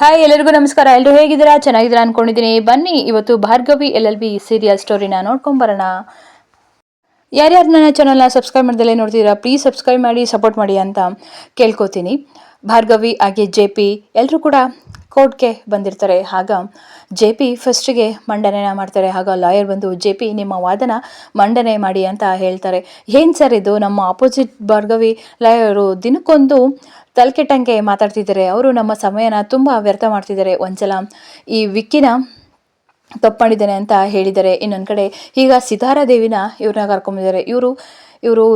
Hi ಎಲ್ಲರಿಗೂ ನಮಸ್ಕಾರ. ಎಲ್ಲರೂ ಹೇಗಿದ್ದೀರಾ? ಚೆನ್ನಾಗಿದ್ದೀರಾ ಅನ್ಕೊಂಡಿದ್ದೀನಿ. ಬನ್ನಿ, ಇವತ್ತು Bhargavi L L B serial ಸ್ಟೋರಿನ ನೋಡ್ಕೊಂಬರೋಣ ಯಾರ್ಯಾರು ನನ್ನ ಚಾನಲ್ನ ಸಬ್ಸ್ಕ್ರೈಬ್ ಮಾಡ್ದಲ್ಲೇ ನೋಡ್ತೀರಾ ಪ್ಲೀಸ್ ಸಬ್ಸ್ಕ್ರೈಬ್ ಮಾಡಿ ಸಪೋರ್ಟ್ ಮಾಡಿ ಅಂತ ಕೇಳ್ಕೊತೀನಿ. ಭಾರ್ಗವಿ ಹಾಗೆ ಜೆ ಪಿ ಎಲ್ಲರೂ ಕೂಡ ಕೋರ್ಟ್ಗೆ ಬಂದಿರ್ತಾರೆ. ಆಗ ಜೆ ಪಿ ಫಸ್ಟಿಗೆ ಮಂಡನೆನ ಮಾಡ್ತಾರೆ. ಆಗ ಲಾಯರ್ ಬಂದು ಜೆ ಪಿ ನಿಮ್ಮ ವಾದನ ಮಂಡನೆ ಮಾಡಿ ಅಂತ ಹೇಳ್ತಾರೆ. ಏನು ಸರ್ ಇದು? ನಮ್ಮ ಆಪೋಸಿಟ್ ಭಾರ್ಗವಿ ಲಾಯರು ದಿನಕ್ಕೊಂದು ತಲೆಕೆಟ್ಟಂಗೆ ಮಾತಾಡ್ತಿದ್ದಾರೆ. ಅವರು ನಮ್ಮ ಸಮಯನ ತುಂಬ ವ್ಯರ್ಥ ಮಾಡ್ತಿದ್ದಾರೆ. ಒಂದ್ಸಲ ಈ ವಿಕ್ಕಿನ ತಪ್ಪು ಅಂತ ಹೇಳಿದ್ದಾರೆ. ಇನ್ನೊಂದು ಕಡೆ ಈಗ ಸಿತಾರಾದೇವಿನ ಇವ್ರನ್ನ ಕರ್ಕೊಂಬಿದ್ದಾರೆ ಇವರು ಇವರು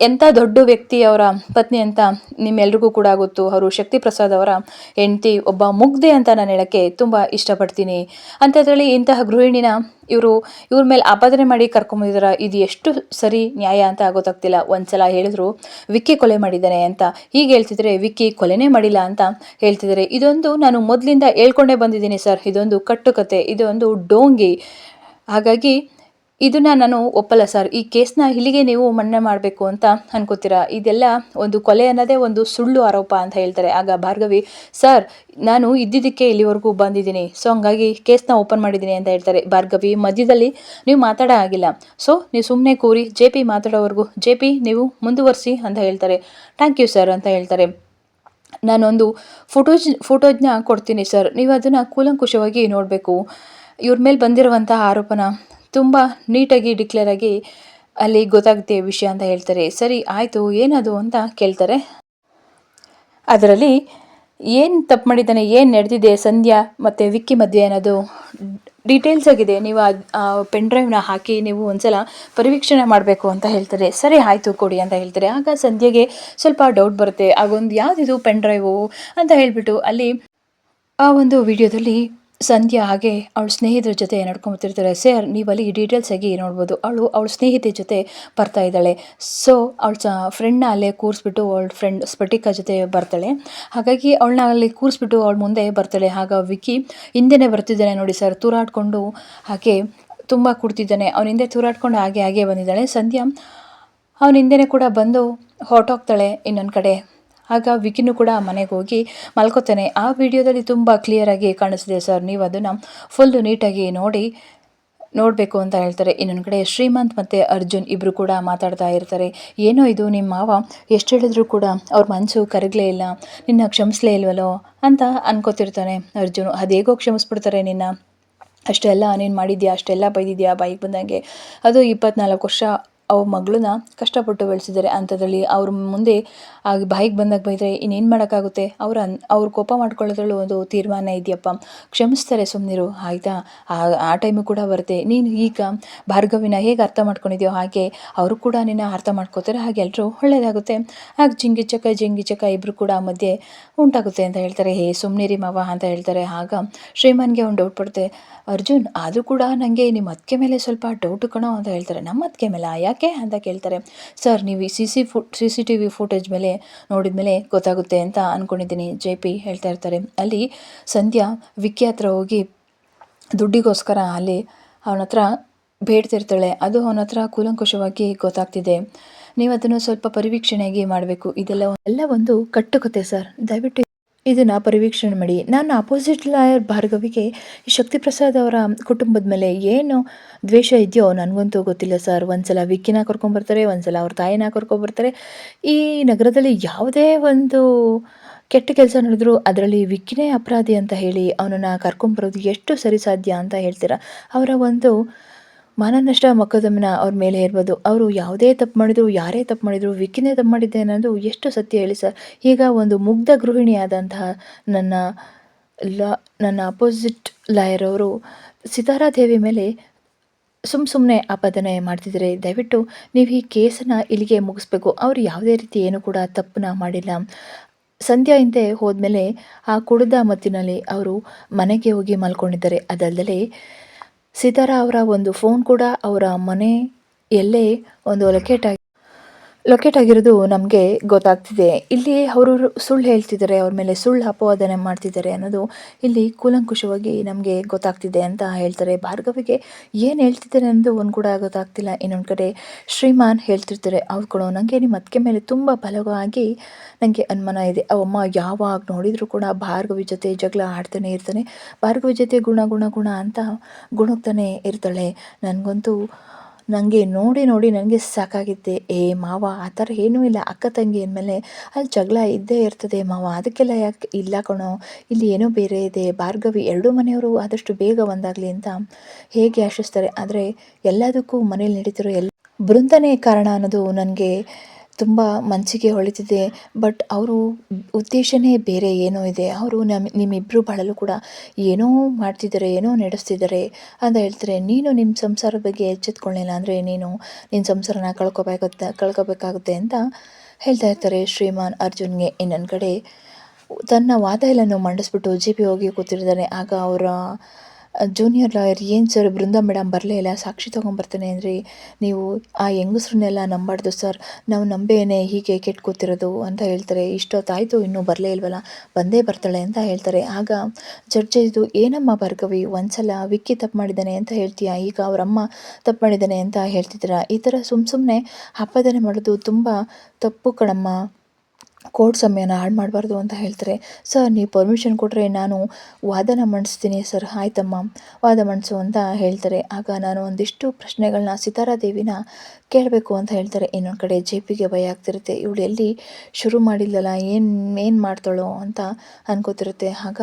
ಎಂಥ ದೊಡ್ಡ ವ್ಯಕ್ತಿ ಅವರ ಪತ್ನಿ ಅಂತ ನಿಮ್ಮೆಲ್ರಿಗೂ ಕೂಡ ಗೊತ್ತು. ಅವರು ಶಕ್ತಿ ಪ್ರಸಾದ್ ಅವರ ಹೆಂಡತಿ, ಒಬ್ಬ ಮುಗ್ಧೆ ಅಂತ ನಾನು ಹೇಳೋಕ್ಕೆ ತುಂಬ ಇಷ್ಟಪಡ್ತೀನಿ. ಅಂಥದ್ರಲ್ಲಿ ಇಂತಹ ಗೃಹಿಣಿನ ಇವರು, ಇವ್ರ ಮೇಲೆ ಆಪಾದನೆ ಮಾಡಿ ಕರ್ಕೊಂಬಂದಿದಾರ, ಇದು ಎಷ್ಟು ಸರಿ ನ್ಯಾಯ ಅಂತ ಗೊತ್ತಾಗ್ತಿಲ್ಲ. ಒಂದ್ಸಲ ಹೇಳಿದ್ರು, ವಿಕ್ಕಿ ಕೊಲೆ ಮಾಡಿದ್ದಾನೆ ಅಂತ. ಹೀಗೆ ಹೇಳ್ತಿದ್ರೆ, ವಿಕ್ಕಿ ಕೊಲೆನೇ ಮಾಡಿಲ್ಲ ಅಂತ ಹೇಳ್ತಿದ್ದಾರೆ ಇದೊಂದು ನಾನು ಮೊದಲಿಂದ ಹೇಳ್ಕೊಂಡೇ ಬಂದಿದ್ದೀನಿ ಸರ್. ಇದೊಂದು ಕಟ್ಟುಕತೆ, ಇದೊಂದು ಡೋಂಗಿ. ಹಾಗಾಗಿ ಇದನ್ನ ನಾನು ಒಪ್ಪಲ್ಲ ಸರ್ ಈ ಕೇಸ್ನ ಇಲ್ಲಿಗೆ ನೀವು ಮನ್ನಾ ಮಾಡಬೇಕು ಅಂತ ಅನ್ಕೋತೀರಾ? ಇದೆಲ್ಲ ಒಂದು ಕೊಲೆ ಅನ್ನೋದೇ ಒಂದು ಸುಳ್ಳು ಆರೋಪ ಅಂತ ಹೇಳ್ತಾರೆ. ಆಗ ಭಾರ್ಗವಿ ಸರ್ ನಾನು ಇದ್ದಿದ್ದಕ್ಕೆ ಇಲ್ಲಿವರೆಗೂ ಬಂದಿದ್ದೀನಿ. ಸೊ ಹಂಗಾಗಿ ಕೇಸ್ನ ಓಪನ್ ಮಾಡಿದ್ದೀನಿ ಅಂತ ಹೇಳ್ತಾರೆ. ಭಾರ್ಗವಿ, ಮಧ್ಯದಲ್ಲಿ ನೀವು ಮಾತಾಡೋ ಆಗಿಲ್ಲ ಸೊ ನೀವು ಸುಮ್ಮನೆ ಕೂರಿ ಜೆ ಪಿ ಮಾತಾಡೋವರೆಗೂ ಜೆ ಪಿ ನೀವು ಮುಂದುವರಿಸಿ ಅಂತ ಹೇಳ್ತಾರೆ. ಥ್ಯಾಂಕ್ ಯು ಸರ್ ಅಂತ ಹೇಳ್ತಾರೆ. ನಾನೊಂದು ಫೋಟೋಜ್, ಫೋಟೋಜ್ನ ಕೊಡ್ತೀನಿ ಸರ್ ನೀವು ಅದನ್ನು ಕೂಲಂಕುಷವಾಗಿ ನೋಡಬೇಕು. ಇವ್ರ ಮೇಲೆ ಬಂದಿರುವಂತಹ ಆರೋಪನ ತುಂಬ ನೀಟಾಗಿ ಡಿಕ್ಲೇರ್ ಆಗಿ ಅಲ್ಲಿ ಗೊತ್ತಾಗುತ್ತೆ ವಿಷಯ ಅಂತ ಹೇಳ್ತಾರೆ. ಸರಿ, ಆಯಿತು ಏನದು ಅಂತ ಕೇಳ್ತಾರೆ. ಅದರಲ್ಲಿ ಏನು ತಪ್ಪು ಮಾಡಿದ್ದಾನೆ, ಏನು ನಡೆದಿದೆ, ಸಂಧ್ಯಾ ಮತ್ತು ವಿಕ್ಕಿ ಮಧ್ಯೆ ಅನ್ನೋದು ಡೀಟೇಲ್ಸ್ ಆಗಿದೆ. ನೀವು ಆ ಪೆನ್ ಡ್ರೈವ್ನ ಹಾಕಿ ನೀವು ಒಂದ್ಸಲ ಪರಿವೀಕ್ಷಣೆ ಮಾಡಬೇಕು ಅಂತ ಹೇಳ್ತಾರೆ. ಸರಿ, ಆಯಿತು, ಕೊಡಿ ಅಂತ ಹೇಳ್ತಾರೆ. ಆಗ ಸಂಧ್ಯೆಗೆ ಸ್ವಲ್ಪ ಡೌಟ್ ಬರುತ್ತೆ. ಆಗೊಂದು ಯಾವುದಿದು ಪೆನ್ ಡ್ರೈವು ಅಂತ ಹೇಳಿಬಿಟ್ಟು ಅಲ್ಲಿ ಆ ಒಂದು ವಿಡಿಯೋದಲ್ಲಿ ಸಂಧ್ಯಾ ಹಾಗೆ ಅವಳ ಸ್ನೇಹಿತರ ಜೊತೆ ನಡ್ಕೊಂಬತ್ತಿರ್ತಾರೆ ಸರ್ ನೀವು ಅಲ್ಲಿ ಡೀಟೇಲ್ಸ್ ಆಗಿ ನೋಡ್ಬೋದು. ಅವಳು ಅವಳ ಸ್ನೇಹಿತೆ ಜೊತೆ ಬರ್ತಾ ಇದ್ದಾಳೆ. ಸೊ ಅವಳ ಫ್ರೆಂಡ್ನ ಅಲ್ಲೇ ಕೂರಿಸ್ಬಿಟ್ಟು ಅವಳ ಫ್ರೆಂಡ್ ಸ್ಫಟಿಕ ಜೊತೆ ಬರ್ತಾಳೆ. ಹಾಗಾಗಿ ಅವಳನ್ನ ಅಲ್ಲಿ ಕೂರಿಸ್ಬಿಟ್ಟು ಅವಳ ಮುಂದೆ ಬರ್ತಾಳೆ. ಹಾಗ ವಿಕ್ಕಿ ಹಿಂದೆನೇ ಬರ್ತಿದ್ದಾನೆ ನೋಡಿ ಸರ್. ತೂರಾಡ್ಕೊಂಡು ಹಾಗೆ ತುಂಬ ಕುಡ್ತಿದ್ದಾನೆ. ಅವನ ಹಿಂದೆ ತೂರಾಡ್ಕೊಂಡು ಹಾಗೆ ಹಾಗೆ ಬಂದಿದ್ದಾಳೆ. ಸಂಧ್ಯಾ ಅವನ ಕೂಡ ಬಂದು ಹೊರಟೋಗ್ತಾಳೆ ಇನ್ನೊಂದು ಕಡೆ. ಆಗ ವಿಕಿನೂ ಕೂಡ ಮನೆಗೆ ಹೋಗಿ ಮಲ್ಕೋತಾನೆ. ಆ ವಿಡಿಯೋದಲ್ಲಿ ತುಂಬ ಕ್ಲಿಯರಾಗಿ ಕಾಣಿಸ್ತಿದೆ ಸರ್, ನೀವು ಅದನ್ನು ಫುಲ್ಲು ನೀಟಾಗಿ ನೋಡಿ ನೋಡಬೇಕು ಅಂತ ಹೇಳ್ತಾರೆ. ಇನ್ನೊಂದು ಕಡೆ ಶ್ರೀಮಂತ್ ಮತ್ತು ಅರ್ಜುನ್ ಇಬ್ಬರು ಕೂಡ ಮಾತಾಡ್ತಾ ಇರ್ತಾರೆ. ಏನೋ ಇದು ನಿಮ್ಮ ಮಾವ, ಎಷ್ಟು ಹೇಳಿದ್ರು ಕೂಡ ಅವ್ರ ಮನಸ್ಸು ಕರಗಲೇ ಇಲ್ಲ, ನಿನ್ನ ಕ್ಷಮಿಸ್ಲೇ ಇಲ್ವಲ್ಲೋ ಅಂತ ಅನ್ಕೋತಿರ್ತಾನೆ ಅರ್ಜುನ್. ಹೇಗೋ ಕ್ಷಮಿಸ್ಬಿಡ್ತಾರೆ ನಿನ್ನ. ಅಷ್ಟೆಲ್ಲ ನೀನು ಮಾಡಿದ್ಯಾ, ಅಷ್ಟೆಲ್ಲ ಬೈದಿದ್ಯಾ ಬೈಕ್ ಬಂದಂಗೆ. ಅದು ಇಪ್ಪತ್ನಾಲ್ಕು ವರ್ಷ ಅವ್ರ ಮಗಳನ್ನ ಕಷ್ಟಪಟ್ಟು ಬೆಳೆಸಿದ್ದಾರೆ ಅಂಥದ್ರಲ್ಲಿ ಅವ್ರ ಮುಂದೆ ಆಗ ಬಾಯಿಗೆ ಬಂದಾಗ ಬೈದರೆ ಇನ್ನೇನು ಮಾಡೋಕ್ಕಾಗುತ್ತೆ? ಅವ್ರ ಅನ್, ಅವ್ರು ಕೋಪ ಮಾಡ್ಕೊಳ್ಳೋದ್ರಲ್ಲೂ ಒಂದು ತೀರ್ಮಾನ ಇದೆಯಪ್ಪ. ಕ್ಷಮಿಸ್ತಾರೆ ಸುಮ್ಮನಿರು ಆಯಿತಾ? ಆ ಆ ಟೈಮು ಕೂಡ ಬರುತ್ತೆ. ನೀನು ಈಗ ಭಾರ್ಗವಿನ ಹೇಗೆ ಅರ್ಥ ಮಾಡ್ಕೊಂಡಿದ್ಯೋ ಹಾಗೆ ಅವರು ಕೂಡ ನಿನ್ನ ಅರ್ಥ ಮಾಡ್ಕೋತಾರೆ, ಹಾಗೆ ಎಲ್ಲರೂ ಒಳ್ಳೆಯದಾಗುತ್ತೆ ಹಾಗೆ ಜಿಂಗಿ ಚಕ ಜಿಂಗಿ ಚಕ ಇಬ್ಬರು ಕೂಡ ಮಧ್ಯೆ ಉಂಟಾಗುತ್ತೆ ಅಂತ ಹೇಳ್ತಾರೆ. ಹೇ ಸುಮ್ಮನಿರಿ ಮಾವ ಅಂತ ಹೇಳ್ತಾರೆ. ಆಗ ಶ್ರೀಮಾನ್ಗೆ ಒಂದು ಡೌಟ್ ಪಡುತ್ತೆ. ಅರ್ಜುನ್, ಆದರೂ ಕೂಡ ನನಗೆ ನಿಮ್ಮ ಅತ್ತಿಗೆ ಮೇಲೆ ಸ್ವಲ್ಪ ಡೌಟ್ ಕಣೋ ಅಂತ ಹೇಳ್ತಾರೆ. ನಮ್ಮ ಅತ್ತಿಗೆ ಮೇಲೆ? ಯಾಕೆ ಅಂತ ಕೇಳ್ತಾರೆ. ಸರ್, ನೀವು ಈ ಸಿ ಸಿ ಫು, C C T V footage ಮೇಲೆ ನೋಡಿದ ಮೇಲೆ ಗೊತ್ತಾಗುತ್ತೆ ಅಂತ ಅಂದ್ಕೊಂಡಿದ್ದೀನಿ ಜೆ ಪಿ ಹೇಳ್ತಾ ಇರ್ತಾರೆ. ಅಲ್ಲಿ ಸಂಧ್ಯಾ ವಿಕ್ಕಿ ಹತ್ರ ಹೋಗಿ ದುಡ್ಡಿಗೋಸ್ಕರ ಅಲ್ಲಿ ಅವನ ಹತ್ರ ಬೇಡ್ತಿರ್ತಾಳೆ. ಅದು ಅವನ ಹತ್ರ ಕೂಲಂಕುಷವಾಗಿ ಗೊತ್ತಾಗ್ತಿದೆ. ನೀವು ಅದನ್ನು ಸ್ವಲ್ಪ ಪರಿವೀಕ್ಷಣೆಗೆ ಮಾಡಬೇಕು. ಇದೆಲ್ಲ ಎಲ್ಲ ಒಂದು ಕಟ್ಟುಕತೆ, ಸರ್. ದಯವಿಟ್ಟು ಇದನ್ನು ಪರಿವೀಕ್ಷಣೆ ಮಾಡಿ. ನಾನು ಅಪೋಸಿಟ್ ಲಾಯರ್ ಭಾರ್ಗವಿಗೆ ಶಕ್ತಿ ಪ್ರಸಾದ್ ಅವರ ಕುಟುಂಬದ ಮೇಲೆ ಏನು ದ್ವೇಷ ಇದೆಯೋ ನನಗಂತೂ ಗೊತ್ತಿಲ್ಲ ಸರ್ ಒಂದ್ಸಲ ವಿಕ್ಕಿನ ಕರ್ಕೊಂಬರ್ತಾರೆ ಒಂದ್ಸಲ ಅವ್ರ ತಾಯಿನ ಕರ್ಕೊಂಬರ್ತಾರೆ ಈ ನಗರದಲ್ಲಿ ಯಾವುದೇ ಒಂದು ಕೆಟ್ಟ ಕೆಲಸ ನಡೆದ್ರು ಅದರಲ್ಲಿ ವಿಕ್ಕಿನೇ ಅಪರಾಧಿ ಅಂತ ಹೇಳಿ ಅವನನ್ನು ಕರ್ಕೊಂಬರೋದು ಎಷ್ಟು ಸರಿ ಸಾಧ್ಯ ಅಂತ ಹೇಳ್ತೀರಾ? ಅವರ ಒಂದು ಮಾನನಷ್ಟ ಮೊಕದ್ದಮೆನ ಅವ್ರ ಮೇಲೆ ಇರ್ಬೋದು. ಅವರು ಯಾವುದೇ ತಪ್ಪು ಮಾಡಿದ್ರು, ಯಾರೇ ತಪ್ಪು ಮಾಡಿದ್ರು, ವಿಕ್ಕಿನೇ ತಪ್ಪು ಮಾಡಿದ್ದೆ ಅನ್ನೋದು ಎಷ್ಟು ಸತ್ಯ ಹೇಳಿ ಸರ್. ಈಗ ಒಂದು ಮುಗ್ಧ ಗೃಹಿಣಿಯಾದಂತಹ ನನ್ನ ಲಾ, ನನ್ನ ಅಪೋಸಿಟ್ ಲಾಯರ್ ಅವರು ಸಿತಾರಾ ದೇವಿ ಮೇಲೆ ಸುಮ್ಮ ಸುಮ್ಮನೆ ಆಪಾದನೆ ಮಾಡ್ತಿದ್ದಾರೆ. ದಯವಿಟ್ಟು ನೀವು ಈ ಕೇಸನ್ನು ಇಲ್ಲಿಗೆ ಮುಗಿಸ್ಬೇಕು. ಅವರು ಯಾವುದೇ ರೀತಿ ಏನು ಕೂಡ ತಪ್ಪನ್ನ ಮಾಡಿಲ್ಲ. ಸಂಧ್ಯಾ ಹಿಂದೆ ಹೋದ್ಮೇಲೆ ಆ ಕುಡಿದ ಮತ್ತಿನಲ್ಲಿ ಅವರು ಮನೆಗೆ ಹೋಗಿ ಮಲ್ಕೊಂಡಿದ್ದಾರೆ. ಅದಲ್ಲದೆ ಸಿತಾರಾ ಅವರ ಒಂದು ಫೋನ್ ಕೂಡ ಅವರ ಮನೆ ಎಲ್ಲೇ ಒಂದು ಲೊಕೇಟ್ ಆಗಿ ಲೊಕೇಟ್ ಆಗಿರೋದು ನಮಗೆ ಗೊತ್ತಾಗ್ತಿದೆ. ಇಲ್ಲಿ ಅವರು ಸುಳ್ಳು ಹೇಳ್ತಿದ್ದಾರೆ, ಅವ್ರ ಮೇಲೆ ಸುಳ್ಳು ಅಪವಾದನೆ ಮಾಡ್ತಿದ್ದಾರೆ ಅನ್ನೋದು ಇಲ್ಲಿ ಕೂಲಂಕುಷವಾಗಿ ನಮಗೆ ಗೊತ್ತಾಗ್ತಿದೆ ಅಂತ ಹೇಳ್ತಾರೆ. ಭಾರ್ಗವಿಗೆ ಏನು ಹೇಳ್ತಿದ್ದಾರೆ ಅನ್ನೋದು ಒಂದು ಕೂಡ ಗೊತ್ತಾಗ್ತಿಲ್ಲ. ಇನ್ನೊಂದು ಕಡೆ ಶ್ರೀಮಾನ್ ಹೇಳ್ತಿರ್ತಾರೆ, ಅವ್ರು ಕೂಡ ನನಗೆ ನಿಮ್ಮ ಅತ್ತಿಗೆ ಮೇಲೆ ತುಂಬ ಬಲವಾಗಿ ನನಗೆ ಅನುಮಾನ ಇದೆ. ಅವಮ್ಮ ಯಾವಾಗ ನೋಡಿದರೂ ಕೂಡ ಭಾರ್ಗವಿ ಜೊತೆ ಜಗಳ ಆಡ್ತಾನೆ ಇರ್ತಾನೆ. ಭಾರ್ಗವಿ ಜೊತೆ ಗುಣ ಗುಣ ಗುಣ ಅಂತ ಗುಣಗ್ತಾನೆ ಇರ್ತಾಳೆ. ನನಗಂತೂ ನನಗೆ ನೋಡಿ ನೋಡಿ ನನಗೆ ಸಾಕಾಗಿದ್ದೆ. ಏ ಮಾವ, ಆ ಥರ ಏನೂ ಇಲ್ಲ. ಅಕ್ಕ ತಂಗಿ ಅಂದಮೇಲೆ ಅಲ್ಲಿ ಜಗಳ ಇದ್ದೇ ಇರ್ತದೆ ಮಾವ. ಅದಕ್ಕೆಲ್ಲ ಯಾಕೆ ಇಲ್ಲ ಕಣೋ? ಇಲ್ಲಿ ಏನೋ ಬೇರೆ ಇದೆ. ಭಾರ್ಗವಿ ಎರಡೂ ಮನೆಯವರು ಆದಷ್ಟು ಬೇಗ ಒಂದಾಗಲಿ ಅಂತ ಹೇಗೆ ಆಶಿಸ್ತಾರೆ. ಆದರೆ ಎಲ್ಲದಕ್ಕೂ ಮನೇಲಿ ನಡೀತಿರೋ ಎಲ್ಲ ಬೃಂದನೇ ಕಾರಣ ಅನ್ನೋದು ನನಗೆ ತುಂಬ ಮನಸ್ಸಿಗೆ ಹೊಳಿತಿದೆ. ಬಟ್ ಅವರು ಉದ್ದೇಶನೇ ಬೇರೆ ಏನೋ ಇದೆ. ಅವರು ನಮ್ಮ ನಿಮ್ಮಿಬ್ಬರು ಬಳಲು ಕೂಡ ಏನೋ ಮಾಡ್ತಿದ್ದಾರೆ ಏನೋ ನಡೆಸ್ತಿದ್ದಾರೆ ಅಂತ ಹೇಳ್ತಾರೆ. ನೀನು ನಿಮ್ಮ ಸಂಸಾರ ಬಗ್ಗೆ ಎಚ್ಚೆತ್ಕೊಳ್ಳಿಲ್ಲ ಅಂದರೆ ನೀನು ನಿನ್ನ ಸಂಸಾರನ ಕಳ್ಕೊಬೇಕಾಗುತ್ತೆ ಕಳ್ಕೊಬೇಕಾಗುತ್ತೆ ಅಂತ ಹೇಳ್ತಾ ಇರ್ತಾರೆ ಶ್ರೀಮಾನ್ ಅರ್ಜುನ್ಗೆ. ಇನ್ನೊಂದು ಕಡೆ ತನ್ನ ವಾದ ಎಲ್ಲನೂ ಮಂಡಿಸ್ಬಿಟ್ಟು ಜಿ ಪಿ ಹೋಗಿ ಕೂತಿರ್ತಾನೆ ಆಗ ಅವರ ಜೂನಿಯರ್ ಲಾಯರ್ ಏನು ಸರ್ ಬೃಂದಾ ಮೇಡಮ್ ಬರಲೇ ಇಲ್ಲ, ಸಾಕ್ಷಿ ತೊಗೊಂಬರ್ತೇನೆ ಅಂದರೆ. ನೀವು ಆ ಹೆಂಗಸ್ರನ್ನೆಲ್ಲ ನಂಬಾರ್ದು ಸರ್ ನಾವು ನಂಬೇನೆ ಹೀಗೆ ಕೆಟ್ಟು ಅಂತ ಹೇಳ್ತಾರೆ. ಇಷ್ಟೊತ್ತಾಯಿತು, ಇನ್ನೂ ಬರಲೇ ಇಲ್ವಲ್ಲ? ಬಂದೇ ಬರ್ತಾಳೆ ಅಂತ ಹೇಳ್ತಾರೆ. ಆಗ ಜಡ್ಜ್ ಇದು, ಏನಮ್ಮ ಭಾರ್ಗವಿ, ಒಂದ್ಸಲ ವಿಕ್ಕಿ ತಪ್ಪು ಮಾಡಿದ್ದಾನೆ ಅಂತ ಹೇಳ್ತೀಯಾ? ಈಗ ಅವರಮ್ಮ ತಪ್ಪು ಮಾಡಿದ್ದಾನೆ ಅಂತ ಹೇಳ್ತಿದ್ದೀರಾ? ಈ ಥರ ಸುಮ್ಮ ಸುಮ್ಮನೆ ಹಬ್ಬದನೆ ಮಾಡೋದು ತುಂಬ ತಪ್ಪು ಕಣಮ್ಮ. ಕೋರ್ಟ್ ಸಮಯನ ಹಾಳು ಮಾಡಬಾರ್ದು ಅಂತ ಹೇಳ್ತಾರೆ. ಸರ್, ನೀವು ಪರ್ಮಿಷನ್ ಕೊಟ್ಟರೆ ನಾನು ವಾದನ ಮಂಡಿಸ್ತೀನಿ ಸರ್. ಆಯ್ತಮ್ಮ, ವಾದ ಮಂಡಿಸು ಅಂತ ಹೇಳ್ತಾರೆ. ಆಗ ನಾನು ಒಂದಿಷ್ಟು ಪ್ರಶ್ನೆಗಳನ್ನ ಸೀತಾರಾ ದೇವಿನ ಕೇಳಬೇಕು ಅಂತ ಹೇಳ್ತಾರೆ. ಇನ್ನೊಂದು ಕಡೆ ಜೆ ಪಿಗೆ ಭಯ ಆಗ್ತಿರುತ್ತೆ. ಇವಳು ಎಲ್ಲಿ ಶುರು ಮಾಡಿಲ್ಲಲ್ಲ ಏನು ಏನು ಮಾಡ್ತಾಳೋ ಅಂತ ಅನ್ಕೋತಿರುತ್ತೆ. ಆಗ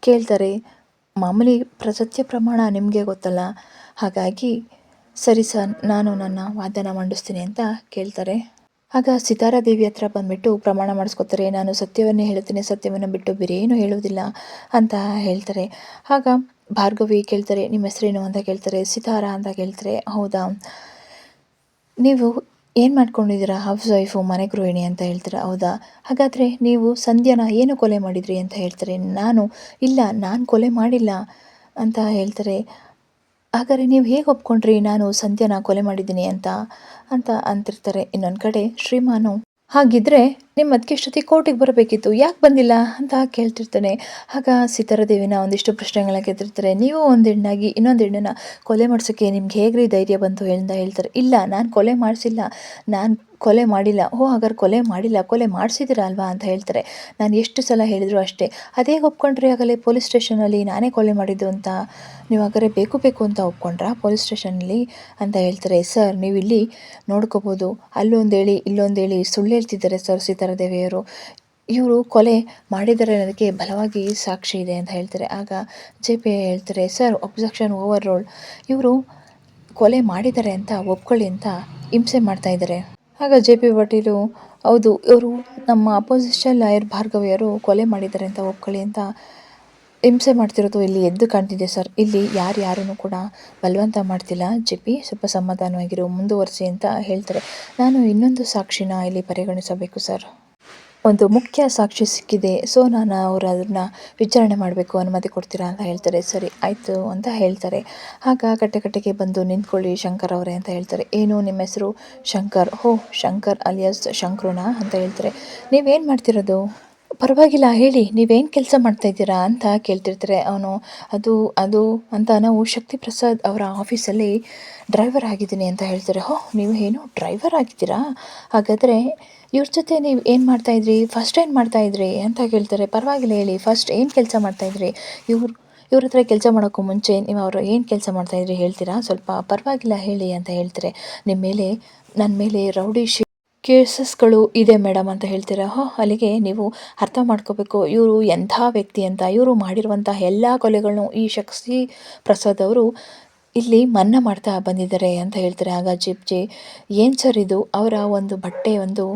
ಕೇಳ್ತಾರೆ, ಮಾಮೂಲಿ ಪ್ರಸತ್ಯ ಪ್ರಮಾಣ ನಿಮಗೆ ಗೊತ್ತಲ್ಲ? ಹಾಗಾಗಿ ಸರಿ ಸರ್, ನಾನು ನನ್ನ ವಾದನ ಮಂಡಿಸ್ತೀನಿ ಅಂತ ಕೇಳ್ತಾರೆ. ಆಗ ಸಿತಾರಾ ದೇವಿ ಹತ್ರ ಬಂದ್ಬಿಟ್ಟು, ಪ್ರಮಾಣ ಮಾಡಿಸ್ಕೊತಾರೆ, ನಾನು ಸತ್ಯವನ್ನೇ ಹೇಳುತ್ತೇನೆ ಸತ್ಯವನ್ನು ಬಿಟ್ಟು ಬೇರೆ ಏನು ಹೇಳುವುದಿಲ್ಲ ಅಂತ ಹೇಳ್ತಾರೆ. ಆಗ ಭಾರ್ಗವಿ ಕೇಳ್ತಾರೆ, ನಿಮ್ಮ ಹೆಸರೇನು? ಅಂತ ಕೇಳ್ತಾರೆ. ಸಿತಾರಾ ಅಂತ ಕೇಳ್ತಾರೆ. ಹೌದಾ? ನೀವು ಏನು ಮಾಡ್ಕೊಂಡಿದ್ದೀರಾ ಹೌಸ್ ವೈಫು ಮನೆ ಗೃಹಿಣಿ? ಅಂತ ಹೇಳ್ತಾರೆ. ಹೌದಾ? ಹಾಗಾದರೆ ನೀವು ಸಂಧ್ಯಾನ ಏನು ಕೊಲೆ ಮಾಡಿದ್ರಿ? ಅಂತ ಹೇಳ್ತಾರೆ. ನಾನು, ಇಲ್ಲ, ನಾನು ಕೊಲೆ ಮಾಡಿಲ್ಲ, ಅಂತ ಹೇಳ್ತಾರೆ. ಹಾಗಾದ್ರೆ ನೀವು ಹೇಗೆ ಒಪ್ಕೊಂಡ್ರಿ? ನಾನು ಸಂಧ್ಯಾನ ಕೊಲೆ ಮಾಡಿದ್ದೀನಿ ಅಂತ ಅಂತ ಅಂತಿರ್ತಾರೆ. ಇನ್ನೊಂದು ಕಡೆ ಶ್ರೀಮಾನು, ಹಾಗಿದ್ರೆ ನಿಮ್ಮ ಅದಕ್ಕೆ ಕೋರ್ಟಿಗೆ ಬರಬೇಕಿತ್ತು. ಯಾಕೆ ಬಂದಿಲ್ಲ ಅಂತ ಕೇಳ್ತಿರ್ತಾನೆ. ಆಗ ಸೀತಾರಾದೇವಿನ ಒಂದಿಷ್ಟು ಪ್ರಶ್ನೆಗಳನ್ನ ಕೇಳ್ತಿರ್ತಾರೆ. ನೀವು ಒಂದು ಹೆಣ್ಣಾಗಿ ಇನ್ನೊಂದು ಹೆಣ್ಣನ್ನ ಕೊಲೆ ಮಾಡಿಸೋಕ್ಕೆ ನಿಮ್ಗೆ ಹೇಗ್ರಿ ಧೈರ್ಯ ಬಂತು ಹೇಳಿದ ಹೇಳ್ತಾರೆ. ಇಲ್ಲ, ನಾನು ಕೊಲೆ ಮಾಡಿಸಿಲ್ಲ. ನಾನು ಕೊಲೆ ಮಾಡಿಲ್ಲ. ಓ, ಹಾಗಾದ್ರೆ ಕೊಲೆ ಮಾಡಿಲ್ಲ. ಕೊಲೆ ಮಾಡಿಸಿದ್ದೀರಾ ಅಲ್ವಾ ಅಂತ ಹೇಳ್ತಾರೆ. ನಾನು ಎಷ್ಟು ಸಲ ಹೇಳಿದ್ರು ಅಷ್ಟೇ. ಅದೇ ಒಪ್ಕೊಂಡ್ರೆ ಆಗಲೇ ಪೊಲೀಸ್ ಸ್ಟೇಷನಲ್ಲಿ ನಾನೇ ಕೊಲೆ ಮಾಡಿದ್ದು ಅಂತ ನೀವು ಹಾಗಾದ್ರೆ ಬೇಕು ಬೇಕು ಅಂತ ಒಪ್ಕೊಂಡ್ರಾ ಪೊಲೀಸ್ ಸ್ಟೇಷನಲ್ಲಿ ಅಂತ ಹೇಳ್ತಾರೆ. ಸರ್ ನೀವು ಇಲ್ಲಿ ನೋಡ್ಕೋಬೋದು. ಅಲ್ಲೊಂದು ಹೇಳಿ, ಇಲ್ಲೊಂದು ಹೇಳಿ ಸುಳ್ಳು ಹೇಳ್ತಿದ್ದಾರೆ ಸರ್ ಸೀತಾರಾದೇವಿಯವರು ಇವರು ಕೊಲೆ ಮಾಡಿದ್ದಾರೆ ಅನ್ನೋದಕ್ಕೆ ಬಲವಾಗಿ ಸಾಕ್ಷಿ ಇದೆ ಅಂತ ಹೇಳ್ತಾರೆ. ಆಗ ಜೆ ಪಿ ಹೇಳ್ತಾರೆ, ಸರ್ ಒಬ್ಜೆಕ್ಷನ್ ಓವರ್ ರೋಲ್ ಇವರು ಕೊಲೆ ಮಾಡಿದ್ದಾರೆ ಅಂತ ಒಪ್ಕೊಳ್ಳಿ ಅಂತ ಹಿಂಸೆ ಮಾಡ್ತಾ ಇದ್ದಾರೆ. ಆಗ ಜೆ ಪಿ ಪಾಟೀಲು ಹೌದು, ಇವರು ನಮ್ಮ ಅಪೋಸಿಷನ್ ಲಾಯರ್ ಭಾರ್ಗವಿಯರು ಕೊಲೆ ಮಾಡಿದ್ದಾರೆ ಅಂತ ಒಪ್ಕೊಳ್ಳಿ ಅಂತ ಹಿಂಸೆ ಮಾಡ್ತಿರೋದು ಇಲ್ಲಿ ಎದ್ದು ಕಾಣ್ತಿದೆ ಸರ್. ಇಲ್ಲಿ ಯಾರು ಯಾರನ್ನು ಕೂಡ ಬಲವಂತ ಮಾಡ್ತಿಲ್ಲ. ಜೆ ಪಿ ಸ್ವಲ್ಪ ಸಮಾಧಾನವಾಗಿರು, ಮುಂದುವರಿಸಿ ಅಂತ ಹೇಳ್ತಾರೆ. ನಾನು ಇನ್ನೊಂದು ಸಾಕ್ಷಿನ ಇಲ್ಲಿ ಪರಿಗಣಿಸಬೇಕು ಸರ್. ಒಂದು ಮುಖ್ಯ ಸಾಕ್ಷಿ ಸಿಕ್ಕಿದೆ. ಸೊ, ನಾನು ಅವರು ಅದನ್ನು ವಿಚಾರಣೆ ಮಾಡಬೇಕು ಅನುಮತಿ ಕೊಡ್ತೀರಾ ಅಂತ ಹೇಳ್ತಾರೆ. ಸರಿ, ಆಯಿತು ಅಂತ ಹೇಳ್ತಾರೆ. ಆಗ ಕಟ್ಟೆ ಕಟ್ಟೆಗೆ ಬಂದು ನಿಂತ್ಕೊಳ್ಳಿ ಶಂಕರ್ ಅವರೇ ಅಂತ ಹೇಳ್ತಾರೆ. ಏನು, ನಿಮ್ಮ ಹೆಸರು ಶಂಕರ್? ಹೋ ಶಂಕರ್ ಅಲಿಯಾಸ್ ಶಂಕ್ರುನಾ ಅಂತ ಹೇಳ್ತಾರೆ. ನೀವೇನು ಮಾಡ್ತಿರೋದು? ಪರವಾಗಿಲ್ಲ, ಹೇಳಿ, ನೀವೇನು ಕೆಲಸ ಮಾಡ್ತಾಯಿದ್ದೀರಾ ಅಂತ ಕೇಳ್ತಿರ್ತಾರೆ. ಅವನು, ಅದು ಅದು ಅಂತ ನಾವು ಶಕ್ತಿ ಪ್ರಸಾದ್ ಅವರ ಆಫೀಸಲ್ಲಿ ಡ್ರೈವರ್ ಆಗಿದ್ದೀನಿ ಅಂತ ಹೇಳ್ತಾರೆ. ಹೋ, ನೀವು ಏನು ಡ್ರೈವರ್ ಆಗಿದ್ದೀರಾ? ಹಾಗಾದರೆ ಇವ್ರ ಜೊತೆ ನೀವು ಏನು ಮಾಡ್ತಾಯಿದ್ರಿ ಫಸ್ಟ್ ಏನು ಮಾಡ್ತಾಯಿದ್ರಿ ಅಂತ ಕೇಳ್ತಾರೆ. ಪರವಾಗಿಲ್ಲ, ಹೇಳಿ, ಫಸ್ಟ್ ಏನು ಕೆಲಸ ಮಾಡ್ತಾಯಿದ್ರಿ ಇವ್ರು, ಇವ್ರ ಹತ್ರ ಕೆಲಸ ಮಾಡೋಕ್ಕೂ ಮುಂಚೆ ನೀವು ಅವರು ಏನು ಕೆಲಸ ಮಾಡ್ತಾಯಿದ್ರಿ ಹೇಳ್ತೀರಾ? ಸ್ವಲ್ಪ ಪರವಾಗಿಲ್ಲ, ಹೇಳಿ ಅಂತ ಹೇಳ್ತಾರೆ. ನಿಮ್ಮ ಮೇಲೆ ನನ್ನ ಮೇಲೆ ರೌಡಿ ಕೇಸಸ್ಗಳು ಇದೆ ಮೇಡಮ್ ಅಂತ ಹೇಳ್ತೀರಾ? ಹೋ, ಅಲ್ಲಿಗೆ ನೀವು ಅರ್ಥ ಮಾಡ್ಕೋಬೇಕು. ಇವರು ಎಂಥ ವ್ಯಕ್ತಿ ಅಂತ, ಇವರು ಮಾಡಿರುವಂಥ ಎಲ್ಲ ಕೊಲೆಗಳನ್ನು ಈ ಶಕ್ತಿ ಪ್ರಸಾದ್ ಅವರು ಇಲ್ಲಿ ಮನ್ನಾ ಮಾಡ್ತಾ ಬಂದಿದ್ದಾರೆ ಅಂತ ಹೇಳ್ತಾರೆ? ಆಗ ಜಿಪ್ಜಿ, ಏನು ಸರ್ ಇದು? ಅವರ ಒಂದು ಬಟ್ಟೆ ಒಂದು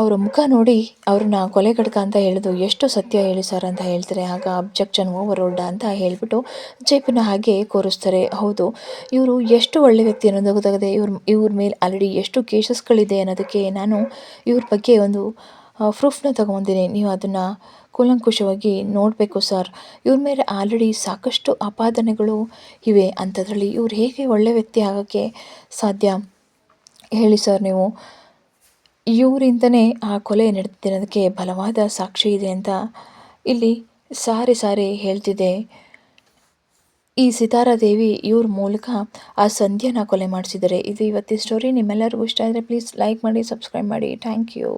ಅವರ ಮುಖ ನೋಡಿ ಅವ್ರನ್ನ ಕೊಲೆಗಡ್ಕ ಅಂತ ಹೇಳಿದ್ರು. ಎಷ್ಟು ಸತ್ಯ ಹೇಳಿ ಸರ್ ಅಂತ ಹೇಳ್ತಾರೆ. ಆಗ ಅಬ್ಜೆಕ್ಷನ್ ಓವರ್ ಅಂತ ಹೇಳಿಬಿಟ್ಟು ಜೇಪಿನ ಹಾಗೆ ಕೋರಿಸ್ತಾರೆ. ಹೌದು, ಇವರು ಎಷ್ಟು ಒಳ್ಳೆ ವ್ಯಕ್ತಿ ಅನ್ನೋದು ಗೊತ್ತಾಗದೆ ಇವ್ರ ಇವ್ರ ಮೇಲೆ ಆಲ್ರೆಡಿ ಎಷ್ಟು ಕೇಸಸ್ಗಳಿದೆ ಅನ್ನೋದಕ್ಕೆ ನಾನು ಇವ್ರ ಬಗ್ಗೆ ಒಂದು ಪ್ರೂಫ್ನ ತೊಗೊಂಬಂದಿನಿ. ನೀವು ಅದನ್ನು ಕೂಲಂಕುಷವಾಗಿ ನೋಡಬೇಕು ಸರ್. ಇವ್ರ ಮೇಲೆ ಆಲ್ರೆಡಿ ಸಾಕಷ್ಟು ಆಪಾದನೆಗಳು ಇವೆ ಅಂಥದ್ರಲ್ಲಿ ಇವ್ರು ಹೇಗೆ ಒಳ್ಳೆ ವ್ಯಕ್ತಿ ಆಗೋಕ್ಕೆ ಸಾಧ್ಯ? ಹೇಳಿ ಸರ್ ನೀವು. ಇವರಿಂದನೇ ಆ ಕೊಲೆ ನಡೆದಿರೋದಕ್ಕೆ ಬಲವಾದ ಸಾಕ್ಷಿ ಇದೆ ಅಂತ ಇಲ್ಲಿ ಸಾರಿ ಸಾರಿ ಹೇಳ್ತಿದೆ. ಈ ಸಿತಾರಾ ದೇವಿ ಇವ್ರ ಮೂಲಕ ಆ ಸಂಧ್ಯಾನ ಕೊಲೆ ಮಾಡಿಸಿದ್ದಾರೆ. ಇದು ಇವತ್ತಿನ ಸ್ಟೋರಿ ನಿಮ್ಮೆಲ್ಲರಿಗೂ ಇಷ್ಟ ಆದರೆ ಪ್ಲೀಸ್ ಲೈಕ್ ಮಾಡಿ ಸಬ್ಸ್ಕ್ರೈಬ್ ಮಾಡಿ. Thank you